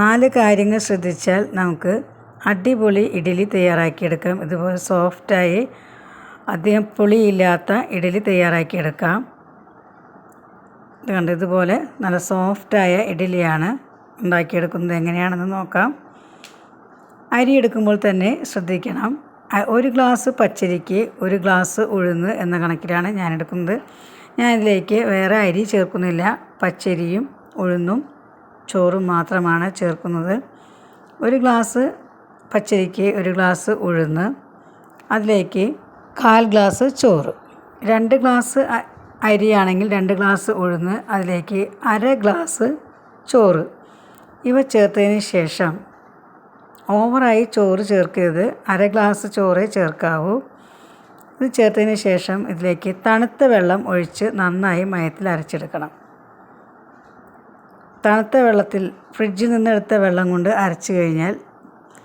നാല് കാര്യങ്ങൾ ശ്രദ്ധിച്ചാൽ നമുക്ക് അടിപൊളി ഇഡ്ഡലി തയ്യാറാക്കിയെടുക്കാം. ഇതുപോലെ സോഫ്റ്റായി അധികം പുളിയില്ലാത്ത ഇഡ്ഡലി തയ്യാറാക്കിയെടുക്കാം. ഇത് കണ്ട് ഇതുപോലെ നല്ല സോഫ്റ്റായ ഇഡ്ഡലിയാണ് ഉണ്ടാക്കിയെടുക്കുന്നത്. എങ്ങനെയാണെന്ന് നോക്കാം. അരി എടുക്കുമ്പോൾ തന്നെ ശ്രദ്ധിക്കണം. ഒരു ഗ്ലാസ് പച്ചരിക്ക് ഒരു ഗ്ലാസ് ഉഴുന്ന് എന്ന കണക്കിലാണ് ഞാൻ എടുക്കുന്നത്. ഞാൻ ഇതിലേക്ക് വേറെ അരി ചേർക്കുന്നില്ല. പച്ചരിയും ഉഴുന്നും ചോറും മാത്രമാണ് ചേർക്കുന്നത്. ഒരു ഗ്ലാസ് പച്ചരിക്ക് ഒരു ഗ്ലാസ് ഉഴുന്ന് അതിലേക്ക് കാൽ ഗ്ലാസ് ചോറ്. രണ്ട് ഗ്ലാസ് അരിയാണെങ്കിൽ രണ്ട് ഗ്ലാസ് ഉഴുന്ന് അതിലേക്ക് അര ഗ്ലാസ് ചോറ്. ഇവ ചേർത്തതിന് ശേഷം ഓവറായി ചോറ് ചേർക്കരുത്. അര ഗ്ലാസ് ചോറേ ചേർക്കാവൂ. ഇത് ചേർത്തതിന് ശേഷം ഇതിലേക്ക് തണുത്ത വെള്ളം ഒഴിച്ച് നന്നായി മയത്തിൽ അരച്ചെടുക്കണം. തണുത്ത വെള്ളത്തിൽ ഫ്രിഡ്ജിൽ നിന്ന് എടുത്ത വെള്ളം കൊണ്ട് അരച്ചു കഴിഞ്ഞാൽ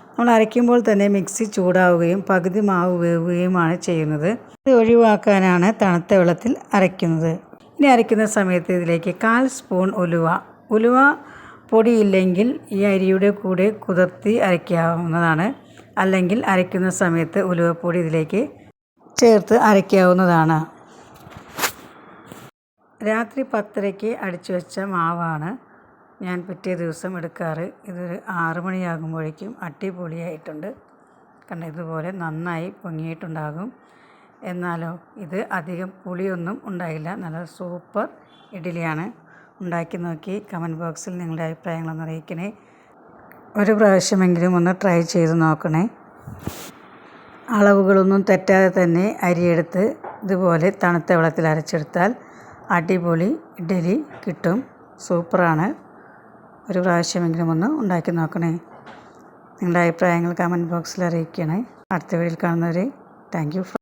നമ്മൾ അരയ്ക്കുമ്പോൾ തന്നെ മിക്സി ചൂടാവുകയും പകുതി മാവ് വേവുകയുമാണ് ചെയ്യുന്നത്. ഇത് ഒഴിവാക്കാനാണ് തണുത്ത വെള്ളത്തിൽ അരയ്ക്കുന്നത്. ഇനി അരയ്ക്കുന്ന സമയത്ത് ഇതിലേക്ക് കാൽ സ്പൂൺ ഉലുവ. ഉലുവ പൊടിയില്ലെങ്കിൽ ഈ അരിയുടെ കൂടെ കുതിർത്തി അരയ്ക്കാവുന്നതാണ്. അല്ലെങ്കിൽ അരയ്ക്കുന്ന സമയത്ത് ഉലുവപ്പൊടി ഇതിലേക്ക് ചേർത്ത് അരയ്ക്കാവുന്നതാണ്. രാത്രി പത്തരയ്ക്ക് അടിച്ചു വെച്ച മാവാണ്. ഞാൻ പിറ്റേ ദിവസം എടുക്കാറ്. ഇതൊരു ആറ് മണിയാകുമ്പോഴേക്കും അടിപൊളിയായിട്ടുണ്ട്. കണ്ട ഇതുപോലെ നന്നായി പൊങ്ങിയിട്ടുണ്ടാകും. എന്നാലോ ഇത് അധികം പുളിയൊന്നും ഉണ്ടായില്ല. നല്ല സൂപ്പർ ഇഡ്ഡലിയാണ്. ഉണ്ടാക്കി നോക്കി കമന്റ് ബോക്സിൽ നിങ്ങളുടെ അഭിപ്രായങ്ങളൊന്ന് അറിയിക്കണേ. ഒരു പ്രാവശ്യമെങ്കിലും ഒന്ന് ട്രൈ ചെയ്ത് നോക്കണേ. അളവുകളൊന്നും തെറ്റാതെ തന്നെ അരിയെടുത്ത് ഇതുപോലെ തണുത്ത വെള്ളത്തിൽ അരച്ചെടുത്താൽ അടിപൊളി ഇഡ്ഡലി കിട്ടും. സൂപ്പറാണ്. ഒരു പ്രാവശ്യമെങ്കിലും ഒന്ന് ഉണ്ടാക്കി നോക്കണേ. നിങ്ങളുടെ അഭിപ്രായങ്ങൾ കമന്റ് ബോക്സിൽ അറിയിക്കണേ. അടുത്ത വീഡിയോയിൽ കാണുന്നവരെ താങ്ക് യു